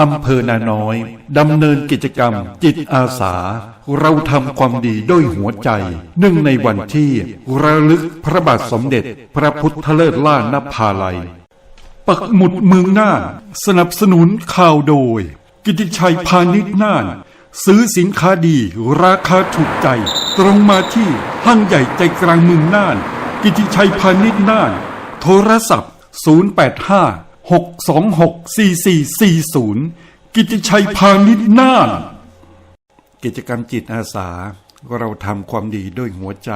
อำเภอนาน้อยดำเนินกิจกรรม จิตอาสา เราทำความดีด้วยหัวใจเนื่องในวันที่ระลึกพระบาทสมเด็จ พระพุทธเลิศล่านภาลัย ปักหมุดเมืองน่านสนับสนุนข่าวโดย กิติชัยพาณิชย์น่าน ซื้อสินค้าดีราคาถูกใจ ตรงมาที่ห้างใหญ่ใจกลางเมืองน่าน กิติชัยพาณิชย์น่าน โทรศัพท์ 085 626 4440 กิติชัยพาณิชย์น่านกิจกรรมจิตอาสาเราทำความดีด้วยหัวใจ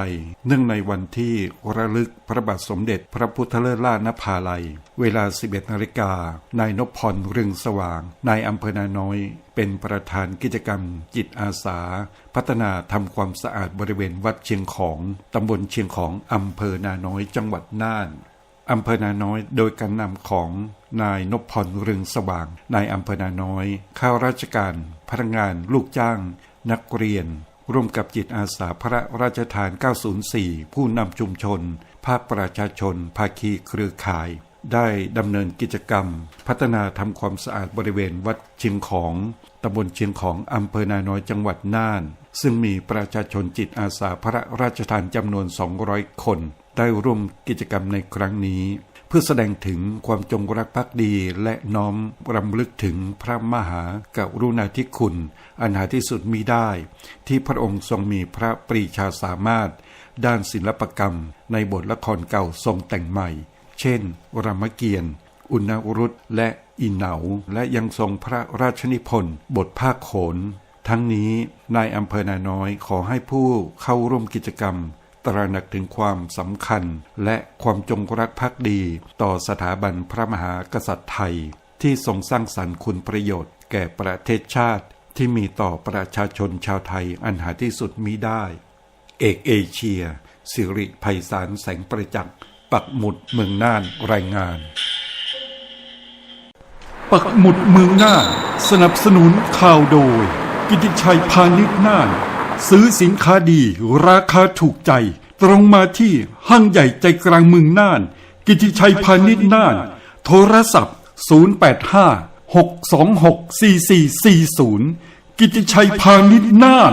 เนื่องในวันที่ระลึกพระบาทสมเด็จพระพุทธเลิศล่านภาลัย เวลา 11นาฬิกา นายนพพรเรืองสว่าง นายอำเภอนาน้อย เป็นประธานกิจกรรม จิตอาสา พัฒนาทำความสะอาดบริเวณวัดเชียงของตำบลเชียงของอำเภอนาน้อยจังหวัดน่านอำเภอนาน้อยโดยการนำของ นายนพพรเรืองสว่าง นายอำเภอนาน้อย ข้าราชการ พนักงาน ลูกจ้าง นักเรียน ร่วมกับจิตอาสาพระราชทาน 904 ผู้นำชุมชน ภาคประชาชน ภาคีเครือข่าย ได้ดำเนินกิจกรรม พัฒนาทำความสะอาดบริเวณวัดเชียงของตำบลเชียงของอำเภอนาน้อยจังหวัดน่าน ซึ่งมีประชาชนจิตอาสาพระราชทานจำนวน 200 คน ได้ร่วมกิจกรรมในครั้งนี้ เพื่อแสดงถึงความจงรักภักดีและน้อมรำลึกถึงพระมหากรุณาธิคุณ อันหาที่สุดมีได้ ที่พระองค์ทรงมีพระปรีชาสามารถ ด้านศิลปกรรม ในบทละครเก่าทรงแต่งใหม่ เช่น รามเกียรติ์อุณรุตและอินเหนาและยังทรงพระราชนิพนธ์บทภาคโขน ทั้งนี้นายอำเภอนาน้อยขอให้ผู้เข้าร่วมกิจกรรม ตระหนักถึงความสำคัญ และความจงรักภักดี ต่อสถาบันพระมหากษัตริย์ไทย ที่ทรงสร้างสรรค์คุณประโยชน์ แก่ประเทศชาติ ที่มีต่อประชาชนชาวไทยอันหาที่สุดมิได้ เอกเอเชีย สิริไพศาลแสงประจักษ์ปักหมุดเมืองน่านรายงานปักหมุดเมืองน่าน สนับสนุนข่าวโดย กิติชัยพาณิชย์น่าน ซื้อสินค้าดีราคาถูกใจ ตรงมาที่ห้างใหญ่ใจกลางเมืองน่าน กิติชัยพาณิชย์น่าน โทรศัพท์ 085 626 4440 กิติชัยพาณิชย์น่าน